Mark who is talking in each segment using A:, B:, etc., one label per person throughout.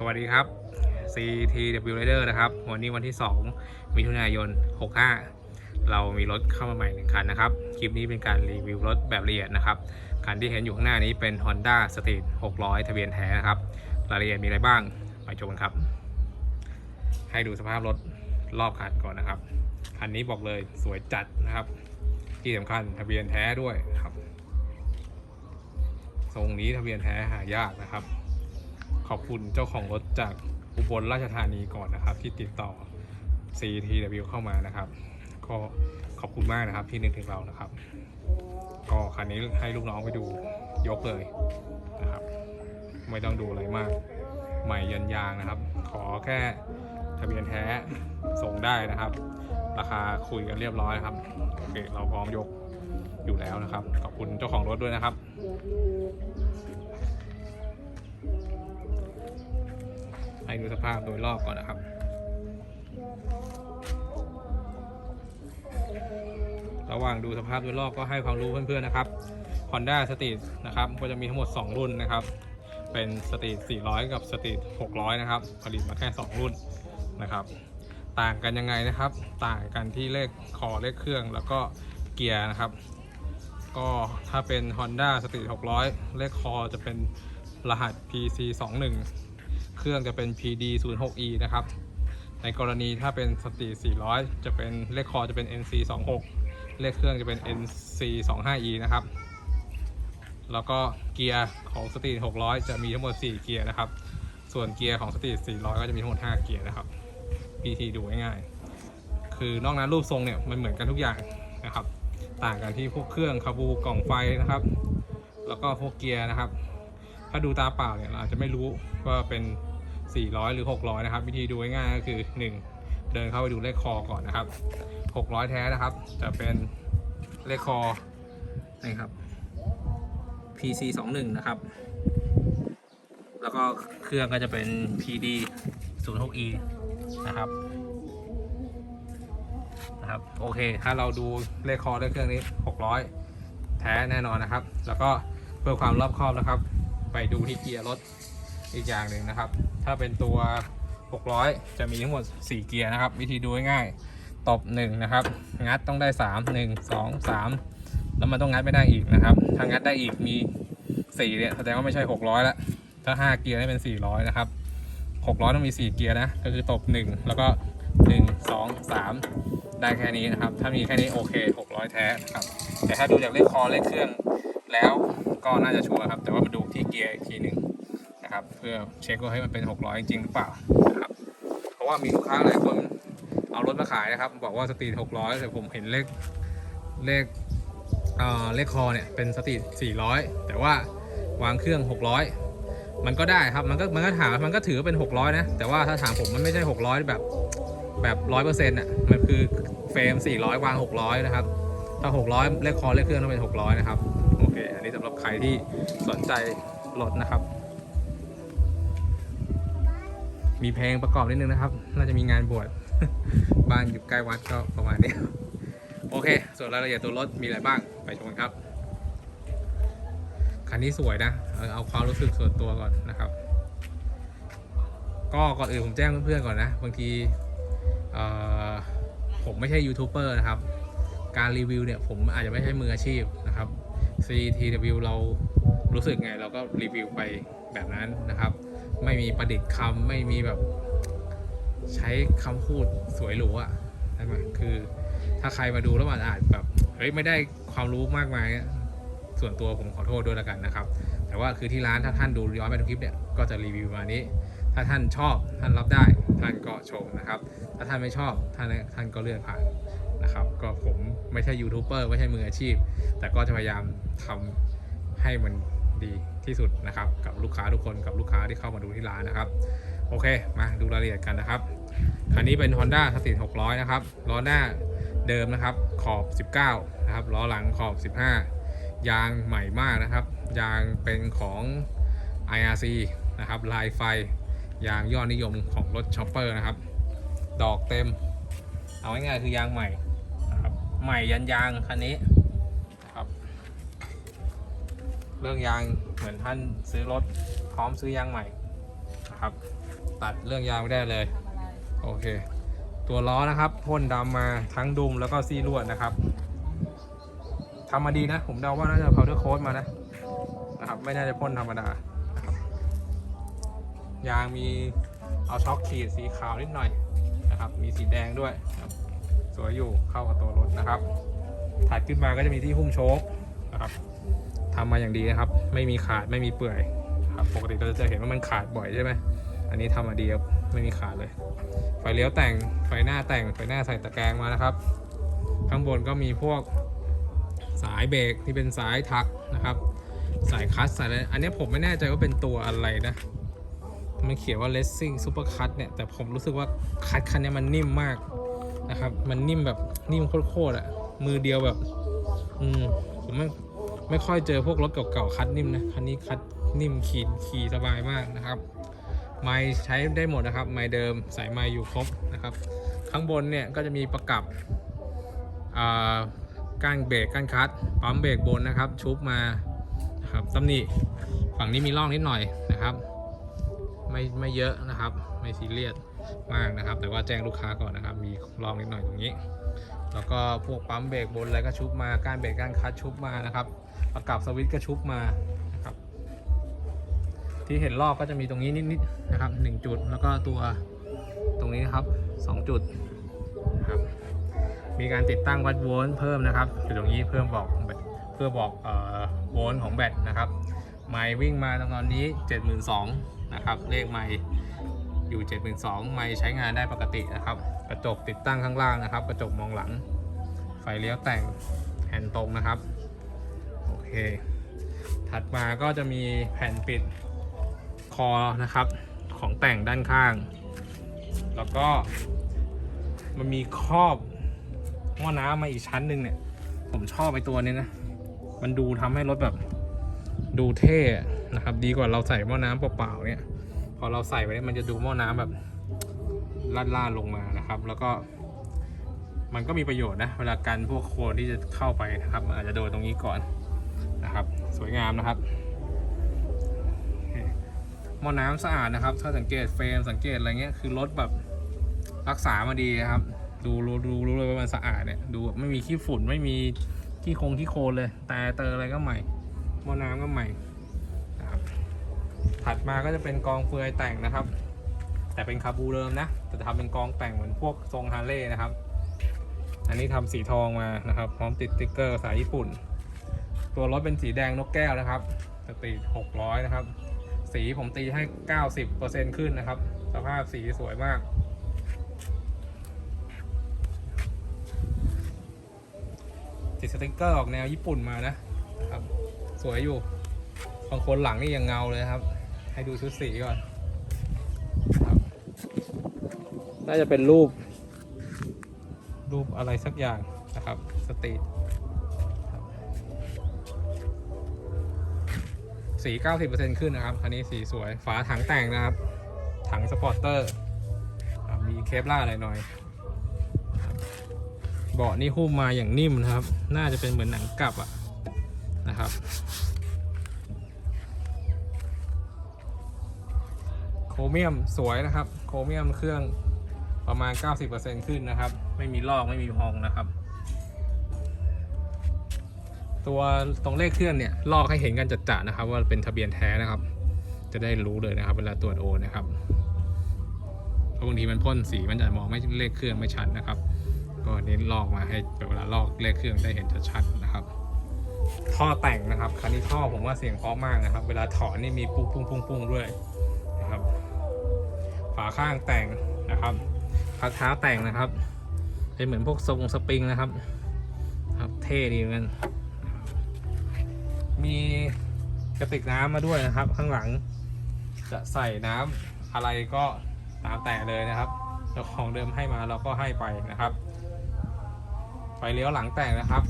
A: สวัสดีครับ CTW Rider นะครับ วันนี้วันที่ 2 มิถุนายน 65 เรามีรถเข้ามาใหม่หนึ่งคันนะครับ คลิปนี้เป็นการรีวิวรถแบบละเอียดนะครับ คันที่เห็นอยู่ข้างหน้านี้เป็น Honda Street 600 ทะเบียนแท้นะครับ รายละเอียดมีอะไรบ้าง ไปชมกันครับ ให้ดูสภาพรถรอบคันก่อนนะครับ คันนี้บอกเลยสวยจัดนะครับ ที่สำคัญทะเบียนแท้ด้วยครับ ทรงนี้ทะเบียนแท้หายากนะครับ ขอบคุณเจ้าของรถจากอุบลราชธานีก่อนนะครับ ที่ติดต่อ CTW เข้ามานะครับ ก็ขอบคุณมากนะครับที่นึกถึงเรานะครับ ก็คันนี้ให้ลูกน้องไปดูยกเลยนะครับ ไม่ต้องดูอะไรมาก ใหม่ยันยางนะครับ ขอแค่ทะเบียนแท้ส่งได้นะครับ ราคาคุยกันเรียบร้อยครับโอเคเราพร้อมยกอยู่แล้วนะครับ ขอบคุณเจ้าของรถด้วยนะครับ ให้ดูสภาพโดยรอบก่อนนะครับระหว่างดูสภาพโดยรอบก็ให้ความรู้เพื่อนๆนะครับ Honda Street นะครับก็จะมีทั้งหมด 2 รุ่นนะครับ เป็น Street 400 กับ Street 600 นะครับ ผลิตมาแค่ 2 รุ่นนะครับ ต่างกันยังไงนะครับ ต่างกันที่เลขคอเลขเครื่องแล้วก็เกียร์นะครับ ก็ถ้าเป็น Honda Street 600 เลขคอจะเป็นรหัส PC 21 เครื่องจะเป็น PD 0 6 E นะครับ ในกรณีถ้าเป็นสตรี400 จะเป็นเลขคอจะเป็น NC 26เลขเครื่องจะเป็น NC 25 E นะครับ แล้วก็เกียร์ของสตรี600 จะมีทั้งหมด 4 เกียร์นะครับ ส่วนเกียร์ของสตรี400 ก็จะมีทั้งหมด 5 เกียร์นะครับ PT ดูง่ายๆ คือนอกนั้นรูปทรงเนี่ยมันเหมือนกันทุกอย่างนะครับ ต่างกันที่พวกเครื่องคาบูกล่องไฟนะครับ แล้วก็พวกเกียร์นะครับ ถ้าดูตาเปล่าเนี่ยเราอาจจะไม่รู้ว่าเป็น 400 หรือ 600 นะครับ วิธีดูง่ายๆก็คือ 1 เดินเข้าไปดูเลขคอก่อนนะครับ 600 แท้นะครับ จะเป็นเลขคอนี่ครับ PC 21นะครับ แล้วก็เครื่องก็จะเป็น PD 06E นะครับนะครับ โอเค ถ้าเราดูเลขคอเลขเครื่องนี้ 600 แท้แน่นอนนะครับ แล้วก็เพื่อความรอบคอบนะครับ ไปดูที่เกียร์รถ อีกอย่างหนึ่งนะครับ ถ้าเป็นตัว 600 จะมีทั้งหมด 4 เกียร์นะครับ วิธีดูง่ายๆตบ1นะครับ งัดต้องได้ 3 1 2 3 แล้วมันต้องงัดไม่ได้อีกนะครับ ถ้างัดได้อีกมี 4เนี่ยแสดงว่าไม่ใช่ 600แล้วถ้า 5 เกียร์นี่เป็น 400 นะครับ 600 ต้องมี 4 เกียร์นะ ก็คือตบ 1 แล้วก็ 1 2 3 ได้แค่นี้นะครับ ถ้ามีแค่นี้โอเค 600 แท้นะครับ แต่ถ้าดูจากเลขคอเลขเครื่องแล้วก็น่าจะชัวร์ครับ แต่ว่ามาดูที่เกียร์อีกทีหนึ่ง พื่อเช็คว่าให้มันเป็น 600 จริงหรือเปล่านะครับเพราะว่ามีลูกค้าหลายคนเอารถมาขายนะครับ บอกว่าสตรีท600 แต่ผมเห็นเลขเลขเอ่อเลขคอเนี่ยเป็นสตรีท400 แต่ว่าวางเครื่อง 600 มันก็ได้ครับมันก็มันก็ถามมันก็ถือเป็น 600 นะ แต่ว่าถ้าถามผมมันไม่ใช่ 600 แบบแบบ100%อะมันคือเฟรม 400 วาง 600 นะครับ ถ้า 600 เลขคอเลขเครื่องต้องเป็น 600 นะครับ โอเค อันนี้สำหรับใครที่สนใจรถนะครับ มีเพลงประกอบนิดนึงนะครับ น่าจะมีงานบวช บ้านอยู่ใกล้วัดก็ประมาณนี้ โอเค ส่วนรายละเอียดตัวรถมีอะไรบ้าง ไปชมกันครับ คันนี้สวยนะ เอาความรู้สึกส่วนตัวก่อนนะครับ ก็ก่อนอื่นผมแจ้งเพื่อนๆก่อนนะ บางทีเอ่อผมไม่ใช่ยูทูบเบอร์นะครับ การรีวิวเนี่ยผมอาจจะไม่ใช่มืออาชีพนะครับ CTW เรารู้สึกไงเราก็รีวิวไปแบบนั้นนะครับ ไม่มีประดิษฐ์คำไม่มีแบบใช้คำพูดสวยหรูอะใช่ไหมคือถ้าใครมาดูแล้วมันอาจแบบเฮ้ยไม่ได้ความรู้มากมาย ส่วนตัวผมขอโทษด้วยล้วกันนะครับ แต่ว่าคือที่ร้านถ้าท่านดูย้อนไปทุกคลิปเนี่ยก็จะรีวิวมานี้ ถ้าท่านชอบท่านรับได้ท่านก็ชมนะครับ ถ้าท่านไม่ชอบท่านท่านก็เลื่อนผ่านนะครับ ก็ผมไม่ใช่ยูทูบเบอร์ไม่ใช่มืออาชีพ แต่ก็จะพยายามทำให้มันดี ที่สุดนะครับ กับลูกค้าทุกคนกับลูกค้าที่เข้ามาดูที่ร้านนะครับ โอเค มาดูรายละเอียดกันนะครับคันนี้เป็น Honda s t r e e t 600 นะครับล้อหน้าเดิมนะครับ ขอบ 19 นะครับล้อหลังขอบ 15 ยางใหม่มากนะครับ ยางเป็นของ IRC นะครับลายไฟยางยอดนิยมของรถช็อปเปอร์นะครับ ดอกเต็ม เอาง่ายๆคือยางใหม่นะครับใหม่ยันยางคันนี้นะครับ เรื่องยางเหมือนท่านซื้อรถพร้อมซื้อยางใหม่นะครับ ตัดเรื่องยางไม่ได้เลย โอเค ตัวล้อนะครับพ่นดำมาทั้งดุมแล้วก็ซี่ลวดนะครับทำมาดีนะ ผมเดาว่าน่าจะ powder coat มานะนะครับ ไม่น่าจะพ่นธรรมดานะยางมีเอาช็อคขีดสีขาวนิดหน่อยนะครับ มีสีแดงด้วยครับ สวยอยู่เข้ากับตัวรถนะครับ ถัดขึ้นมาก็จะมีที่หุ้มโชคนะครับ ทำมาอย่างดีนะครับ ไม่มีขาดไม่มีเปื่อยครับปกติเราจะเห็นว่ามันขาดบ่อยใช่ไหมอันนี้ทำมาดีครับไม่มีขาดเลย ไฟเลี้ยวแต่งไฟหน้าแต่งไฟหน้าใส่ตะแกรงมานะครับ ข้างบนก็มีพวกสายเบรกที่เป็นสายทักนะครับ สายคัสสายอะไรอันนี้ผมไม่แน่ใจว่าเป็นตัวอะไรนะมันเขียนว่า Racing Super Cut เนี่ย แต่ผมรู้สึกว่าคัดคันนี้มันนิ่มมากนะครับ มันนิ่มแบบนิ่มโคตรๆอะมือเดียวแบบ อืมผม ไม่ค่อยเจอพวกรถเก่าๆคัดนิ่มนะคันนี้คัดนิ่มขี่ขี่สบายมากนะครับไม้ใช้ได้หมดนะครับ ไม้เดิมสายไม้อยู่ครบนะครับ ข้างบนเนี่ยก็จะมีประกับก้านเบรกก้านคัดปั๊มเบรกบนนะครับ ชุบมานะครับตำหนิฝั่งนี้มีร่องนิดหน่อยนะครับ ไม่ไม่เยอะนะครับ ไม่ซีเรียสมากนะครับ แต่ว่าแจ้งลูกค้าก่อนนะครับ มีร่องนิดหน่อยตรงนี้ แล้วก็พวกปั๊มเบรกบนอะไรก็ชุบมาก้านเบรกก้านคัดชุบมานะครับ ประกับสวิตช์ก็ชุบมานะครับ ที่เห็นรอบก็จะมีตรงนี้นิดๆนะครับ1จุดแล้วก็ตัวตรงนี้นะครับ 2 จุดนะครับมีการติดตั้งวัดโวลต์เพิ่มนะครับอยู่ตรงนี้เพิ่มบอกเพื่อบอกเอ่อโวลต์ของแบตนะครับไมล์วิ่งมาตอนนี้ 72,000นะครับเลขไมล์อยู่ 72,000ไมล์ใช้งานได้ปกตินะครับ กระจกติดตั้งข้างล่างนะครับ กระจกมองหลัง ไฟเลี้ยวแต่งแผ่นตรงนะครับ เค ถัดมาก็จะมีแผ่นปิดคอนะครับ ของแต่งด้านข้าง แล้วก็มันมีครอบหม้อน้ำมาอีกชั้นหนึ่งเนี่ย ผมชอบไอตัวนี้นะ มันดูทำให้รถแบบดูเท่นะครับ ดีกว่าเราใส่หม้อน้ำเปล่าๆเนี่ย พอเราใส่ไปเนี่ยมันจะดูหม้อน้ำแบบลาดๆลงมานะครับ แล้วก็ มันก็มีประโยชน์นะ เวลากันพวกโคลนที่จะเข้าไปนะครับ อาจจะโดนตรงนี้ก่อน นะครับ สวยงามนะครับหม้อน้ำสะอาดนะครับ ถ้าสังเกตเฟรมสังเกตอะไรเงี้ยคือรถแบบรักษามาดีนะครับ ดูรู้ดูรู้เลยว่ามันสะอาดเนี่ยดูแบบไม่มีขี้ฝุ่นไม่มีขี้คงขี้โคลนเลย แต่เตออะไรก็ใหม่หม้อน้ำก็ใหม่นะครับถัดมาก็จะเป็นกองเฟือยแต่งนะครับ แต่เป็นคาบูเดิมนะแต่ทำเป็นกองแต่งเหมือนพวกทรงฮาร์เลย์นะครับ อันนี้ทำสีทองมานะครับ พร้อมติดสติ๊กเกอร์สายญี่ปุ่น ตัวรถเป็นสีแดงนกแก้วนะครับสตรีท600 นะครับ สีผมตีให้ 90%ขึ้นนะครับ สภาพสีสวยมากติดสติ๊กเกอร์ออกแนวญี่ปุ่นมานะครับ สวยอยู่บางคนหลังนี่ยังเงาเลยครับ ให้ดูชุดสีก่อนน่าจะเป็นรูป รูปอะไรสักอย่างนะครับ สตรีท สี 90%ขึ้นนะครับ คันนี้สีสวย ฝาถังแต่งนะครับ ถังสปอร์เตอร์มีเคปล่าอะไรหน่อย เบาะนี่หุ้มมาอย่างนิ่มนะครับ น่าจะเป็นเหมือนหนังกลับอะนะครับโครเมียมสวยนะครับ โครเมียมเครื่องประมาณ 90%ขึ้นนะครับ ไม่มีลอกไม่มีพองนะครับ ตัวตรงเลขเครื่องเนี่ยลอกให้เห็นกันจัดๆนะครับ ว่าเป็นทะเบียนแท้นะครับ จะได้รู้เลยนะครับ เวลาตรวจโอนนะครับเพราะบางทีมันพ่นสีมันจะมองไม่เลขเครื่องไม่ชัดนะครับ ก็เน้นลอกมาให้เวลาลอกเลขเครื่องได้เห็นชัดๆนะครับ ท่อแต่งนะครับคันนี้ท่อผมว่าเสียงเพราะมากนะครับ เวลาถอนนี่มีปุ้งปุ้งปุ้งปุ้งด้วยนะครับ ฝาข้างแต่งนะครับพักเท้าแต่งนะครับ เป็นเหมือนพวกทรงสปริงนะครับ ครับเท่ดีเหมือนกัน มีกระติกน้ำมาด้วยนะครับ ข้างหลัง จะใส่น้ำอะไรก็ตามแต่เลยนะครับเจ้าของเดิมให้มาเราก็ให้ไปนะครับ ไฟเลี้ยวหลังแต่งนะครับ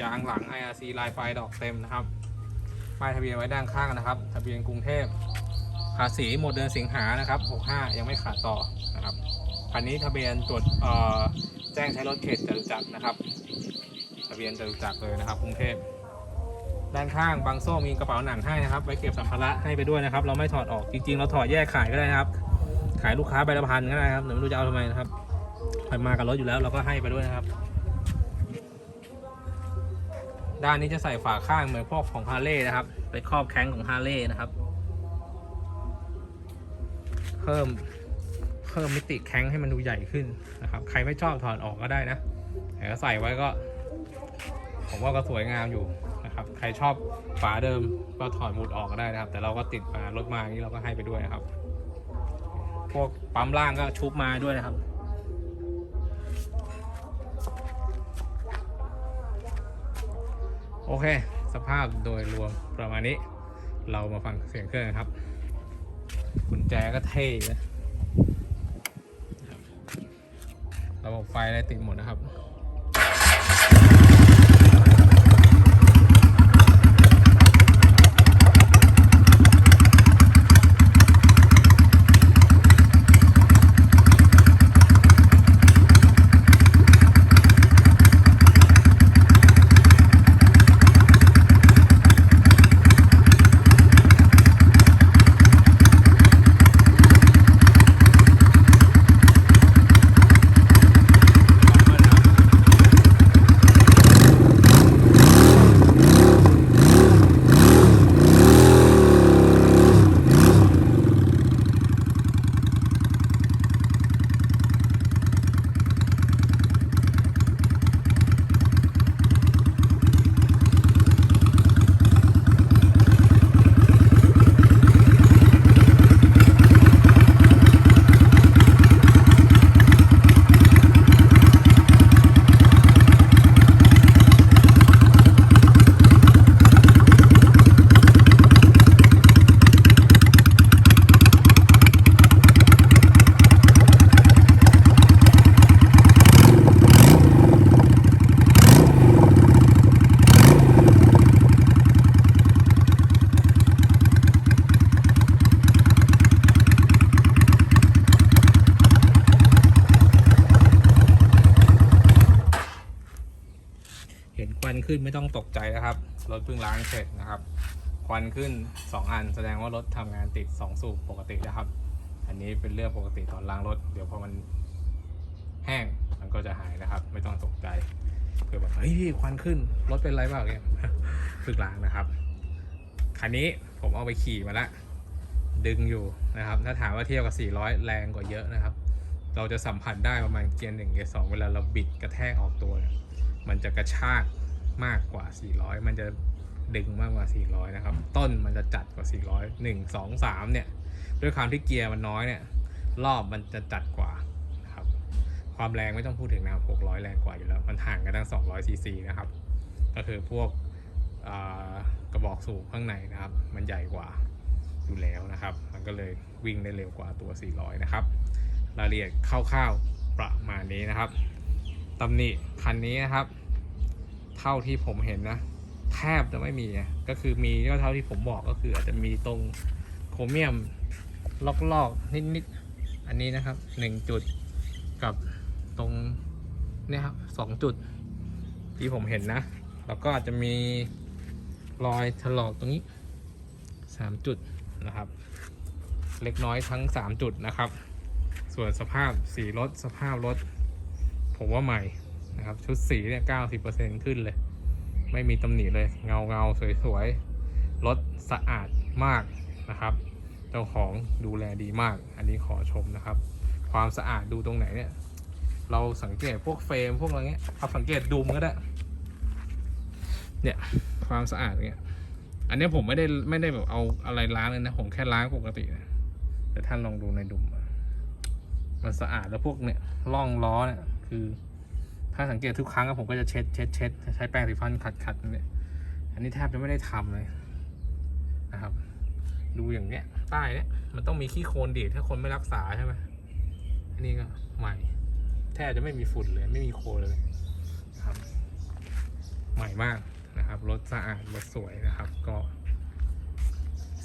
A: ยางหลัง IRC ลายไฟดอกเต็มนะครับป้ายทะเบียนไว้ด้านข้างนะครับ ทะเบียนกรุงเทพภาษีหมดเดือนสิงหานะครับ 65 ยังไม่ขาดต่อนะครับคันนี้ทะเบียนตรวจแจ้งใช้รถเขตจตุจักรนะครับ ทะเบียนจตุจักรเลยนะครับ กรุงเทพ ด้านข้างบางโซ่มีกระเป๋าหนังให้นะครับไว้เก็บสัมภาระให้ไปด้วยนะครับ เราไม่ถอดออกจริงๆ เราถอดแยกขายก็ได้นะครับ ขายลูกค้าใบละพันก็ได้ครับแต่ไม่รู้จะเอาทำไมนะครับใครมากับรถอยู่แล้วเราก็ให้ไปด้วยนะครับ ด้านนี้จะใส่ฝาข้างเหมือนพวกของฮาร์เลย์นะครับไปครอบแข้งของฮาร์เลย์นะครับ เพิ่มเพิ่มมิติแข้งให้มันดูใหญ่ขึ้นนะครับ ใครไม่ชอบถอดออกก็ได้นะแต่ก็ใส่ไว้ก็ ผมว่าก็สวยงามอยู่ ใครชอบฝาเดิมก็ถอดหมุดออกก็ได้นะครับ แต่เราก็ติดมารถมาอย่างนี้เราก็ให้ไปด้วยนะครับ พวกปั๊มล่างก็ชุบมาด้วยนะครับโอเค สภาพโดยรวมประมาณนี้ เรามาฟังเสียงเครื่องครับกุญแจก็เท่นะครับระบบไฟอะไรติดหมดนะครับ เห็นควัน ขึ้นไม่ต้องตกใจนะครับ รถเพิ่งล้างเสร็จนะครับ ควันขึ้น 2 อันแสดงว่ารถทำงานติด 2 สูบปกตินะครับ อันนี้เป็นเรื่องปกติตอนล้างรถ เดี๋ยวพอมันแห้งมันก็จะหายนะครับ ไม่ต้องตกใจเผื่อแบบเฮ้ยพี่ควันขึ้นรถเป็นไรเปล่าเนี่ยเพิ่งล้างนะครับคันนี้ผมเอาไปขี่มาล้วดึงอยู่นะครับ ถ้าถามว่าเทียบกับ 400 แรงกว่าเยอะนะครับ เราจะสัมผัสได้ประมาณเกียร์หนึ่งเกียร์สองเวลาเราบิดกระแทกออกตัว มันจะกระชาก มากกว่า 400 มันจะดึงมากกว่า 400 นะครับ ต้นมันจะจัดกว่า 400 1 2 3 เนี่ย ด้วยความที่เกียร์มันน้อยเนี่ย รอบมันจะจัดกว่านะครับ ความแรงไม่ต้องพูดถึงนะครับ600 แรงกว่าอยู่แล้ว มันห่างกันตั้ง 200 ซีซีนะครับ ก็คือพวกกระบอกสูบข้างในนะครับ มันใหญ่กว่าอยู่แล้วนะครับ มันก็เลยวิ่งได้เร็วกว่าตัว 400 นะครับ รายละเอียดคร่าวๆประมาณนี้นะครับตำหนิคันนี้นะครับ เท่าที่ผมเห็นนะ แทบจะไม่มีก็คือมีก็เท่าที่ผมบอกก็คืออาจจะมีตรงโครเมียมลอกๆนิดๆอันนี้นะครับหนึ่งจุดกับตรงเนี่ยครับสองจุดที่ผมเห็นนะ แล้วก็อาจจะมีรอยถลอกตรงนี้สามจุดนะครับ เล็กน้อยทั้งสามจุดนะครับ ส่วนสภาพสีรถสภาพรถผมว่าใหม่ นะครับ ชุดสีเนี่ยเก้าสิบเปอร์เซ็นขึ้นเลย ไม่มีตำหนิเลย เงาเงาสวยๆ รถสะอาดมากนะครับ เจ้าของดูแลดีมาก อันนี้ขอชมนะครับ ความสะอาดดูตรงไหนเนี่ย เราสังเกตพวกเฟรมพวกอะไรเงี้ยเอาสังเกตดุมก็ได้ เนี่ยความสะอาดเนี่ย อันนี้ผมไม่ได้ไม่ได้แบบเอาอะไรล้างเลยนะ ผมแค่ล้างปกตินะแต่ท่านลองดูในดุมมันสะอาดแล้วพวกเนี่ยร่องล้อเนี่ยคือ ถ้าสังเกตทุกครั้งผมก็จะเช็ดเช็ดเช็ดใช้แปรงสีฟันขัดขัดเนี่ยอันนี้แทบจะไม่ได้ทำเลยนะครับ ดูอย่างเนี้ยใต้เนี่ยมันต้องมีขี้โคลนดีดถ้าคนไม่รักษาใช่ไหมอันนี้ก็ใหม่ แทบจะไม่มีฝุ่นเลยไม่มีโคลนเลยนะครับ ใหม่มากนะครับรถสะอาดรถสวยนะครับ ก็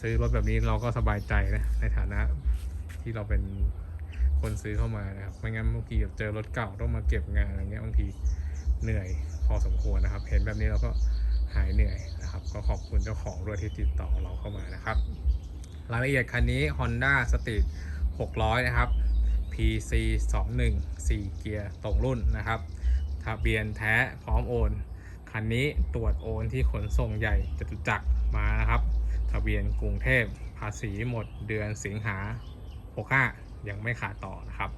A: ซื้อรถแบบนี้เราก็สบายใจนะในฐานะที่เราเป็น คนซื้อเข้ามานะครับไม่งั้นบางทีแบบเจอรถเก่าต้องมาเก็บงานอะไรเงี้ยบางทีเหนื่อยพอสมควรนะครับ เห็นแบบนี้เราก็หายเหนื่อยนะครับ ก็ขอบคุณเจ้าของด้วยที่ติดต่อเราเข้ามานะครับ รายละเอียดคันนี้ Honda Street 600 นะครับ PC 21 4เกียร์ตรงรุ่นนะครับทะเบียนแท้พร้อมโอน คันนี้ตรวจโอนที่ขนส่งใหญ่จตุจักรมานะครับ ทะเบียนกรุงเทพภาษีหมดเดือนสิงหา65 ยังไม่ขาดต่อนะครับ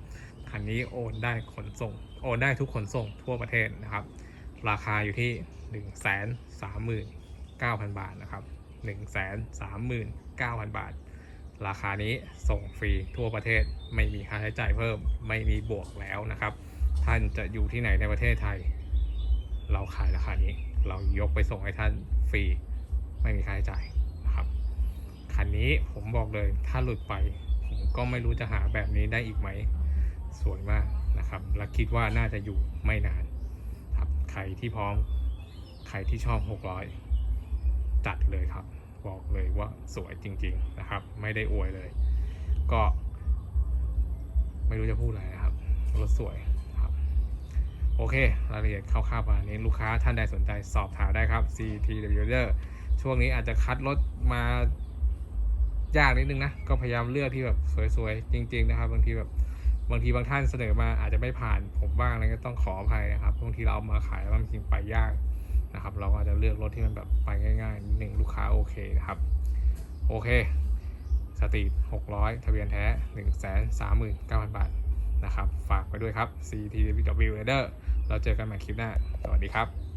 A: คันนี้โอนได้ขนส่ง โอนได้ทุกขนส่งทั่วประเทศนะครับ ราคาอยู่ที่ 1 3 9 0 0 0 บาทนะครับ 1 3 9 0 0 0 บาท ราคานี้ส่งฟรีทั่วประเทศไม่มีค่าใช้จ่ายเพิ่มไม่มีบวกแล้วนะครับ ท่านจะอยู่ที่ไหนในประเทศไทย เราขายราคานี้ เรายกไปส่งให้ท่านฟรี ไม่มีค่าใช้จ่ายนะครับคันนี้ผมบอกเลยถ้าหลุดไป ก็ไม่รู้จะหาแบบนี้ได้อีกไหม สวยมากนะครับ และคิดว่าน่าจะอยู่ไม่นานครับใครที่พร้อม ใครที่ชอบ 600 จัดเลยครับ บอกเลยว่าสวยจริง ๆนะครับ ไม่ได้อวยเลย ก็ ไม่รู้จะพูดอะไรนะครับ รถสวยครับ โอเค รายละเอียดคร่าวๆประมาณนี้ลูกค้าท่านใดสนใจสอบถามได้ครับ CTW ช่วงนี้อาจจะคัดรถมา ยากนิดนึงนะ ก็พยายามเลือกที่แบบสวยๆ จริง ๆ นะครับ บางทีแบบบางทีบางท่านเสนอมาอาจจะไม่ผ่านผมบ้างอะไรก็ต้องขออภัยนะครับบางทีเราเอามาขายแล้วบางทีไปยากนะครับ เราก็อาจจะเลือกรถที่มันแบบไปง่ายๆนิดนึงลูกค้าโอเคนะครับ โอเคสตรีท600 ทะเบียนแท้ 139,000 บาทนะครับ ฝากไปด้วยครับ CTW Raider เราเจอกันใหม่คลิปหน้า สวัสดีครับ